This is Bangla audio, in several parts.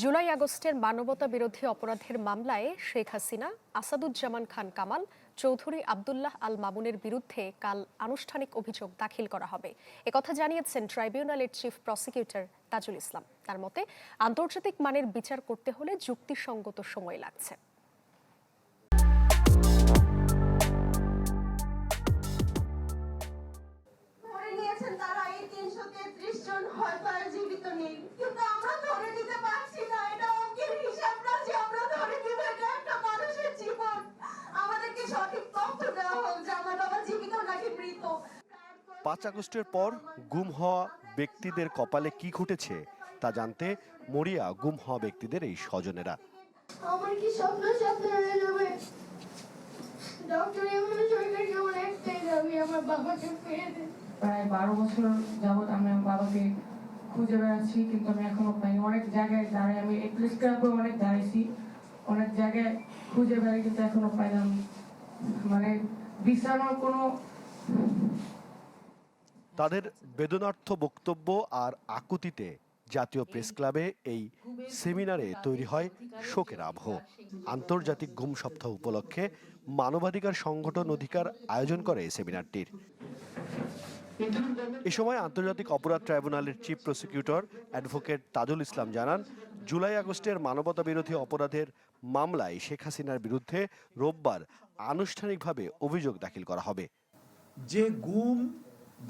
জুলাই আগস্টের মানবতা বিরোধী অপরাধের মামলায় শেখ হাসিনা, আসাদুজ্জামান খান কামাল, চৌধুরী আবদুল্লাহ আল মামুনের বিরুদ্ধে কাল আনুষ্ঠানিক অভিযোগ দাখিল করা হবে। একথা জানিয়েছেন ট্রাইব্যুনালের চিফ প্রসিকিউটর তাজুল ইসলাম। তার মতে, আন্তর্জাতিক মানের বিচার করতে হলে যুক্তিসঙ্গত সময় লাগছে। জীবিত নেই। কিন্তু আমরা ধরে পাঁচ আগস্টের পর গুম হওয়া ব্যক্তিদের কপালে কি ঘটেছে তা জানতে মরিয়া গুম হওয়া ব্যক্তিদের এই স্বজনেরা। আমার কি স্বপ্ন স্বপ্ন যাবে? ডক্টর এমন সরকার যেমন দাবি আমার বাবাকে ফিরে দেন প্রায় বারো বছর যাবত আমি আমার বাবাকে খুঁজে বেড়াচ্ছি কিন্তু আমি এখনও পাইনি। অনেক জায়গায় দাঁড়াই আমি প্রেস ক্লাবে অনেক দাঁড়াইছি। অনেক জায়গায় খুঁজে বেড়াই কিন্তু এখনও পাইলাম। মানে বিশ্রামের কোনো তাদের বেদনার্থ বক্তব্য আর আকুতিতে জাতীয় প্রেস ক্লাবে এই সেমিনারে তৈরি হয় শোকের আবহ। আন্তর্জাতিক গুম সপ্তাহ উপলক্ষে মানবাধিকার সংগঠন অধিকার আয়োজন করে এই সেমিনারটির। এ সময় আন্তর্জাতিক অপরাধ ট্রাইব্যুনালের chief prosecutor advocate Tajul Islam জানান, জুলাই আগস্টের মানবতা বিরোধী অপরাধের মামলায় শেখ হাসিনার বিরুদ্ধে রোববার আনুষ্ঠানিকভাবে অভিযোগ দাখিল করা হবে। যে গুম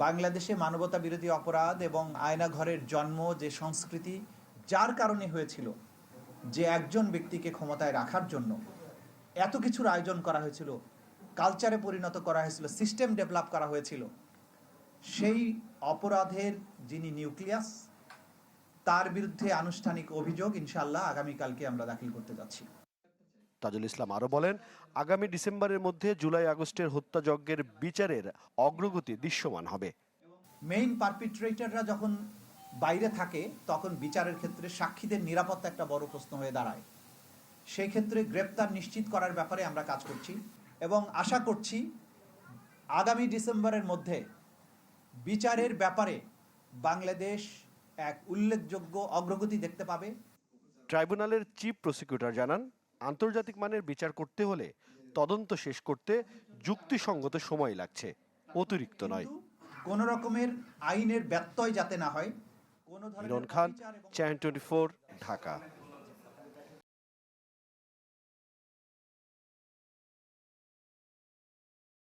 বাংলাদেশে মানবতা বিরোধী অপরাধ এবং আয়নাঘরের জন্ম যে সংস্কৃতি, যার কারণে হয়েছিল যে একজন ব্যক্তিকে ক্ষমতায় রাখার জন্য এত কিছুর আয়োজন করা হয়েছিল কালচারে পরিণত করা হয়েছিল সিস্টেম ডেভেলপ করা হয়েছিল, সেই অপরাধের যিনি নিউক্লিয়াস তার বিরুদ্ধে আনুষ্ঠানিক অভিযোগ ইনশাল্লাহ আগামীকালকে আমরা দাখিল করতে যাচ্ছি। তাজুল ইসলাম আরও বলেন আগামী ডিসেম্বরের মধ্যে জুলাই আগস্টের হত্যাযজ্ঞের বিচারের অগ্রগতি দৃশ্যমান হবে। মেইন পারপিট্রেটাররা যখন বাইরে থাকে তখন বিচারের ক্ষেত্রে সাক্ষীদের নিরাপত্তা একটা বড় প্রশ্ন হয়ে দাঁড়ায়। সেই ক্ষেত্রে গ্রেপ্তার নিশ্চিত করার ব্যাপারে আমরা কাজ করছি এবং আশা করছি আগামী ডিসেম্বরের মধ্যে বিচারের ব্যাপারে বাংলাদেশ এক উল্লেখযোগ্য অগ্রগতি দেখতে পাবে। ট্রাইব্যুনালের চিফ প্রসিকিউটর জানান আন্তর্জাতিক মানের বিচার করতে হলে তদন্ত শেষ করতে যুক্তিসঙ্গত সময় লাগছে অতিরিক্ত নয়। কোন রকমের আইনের ব্যত্যয় যাতে না হয় কোনো ধরনের খান চ্যান টোয়েন্টি ঢাকা।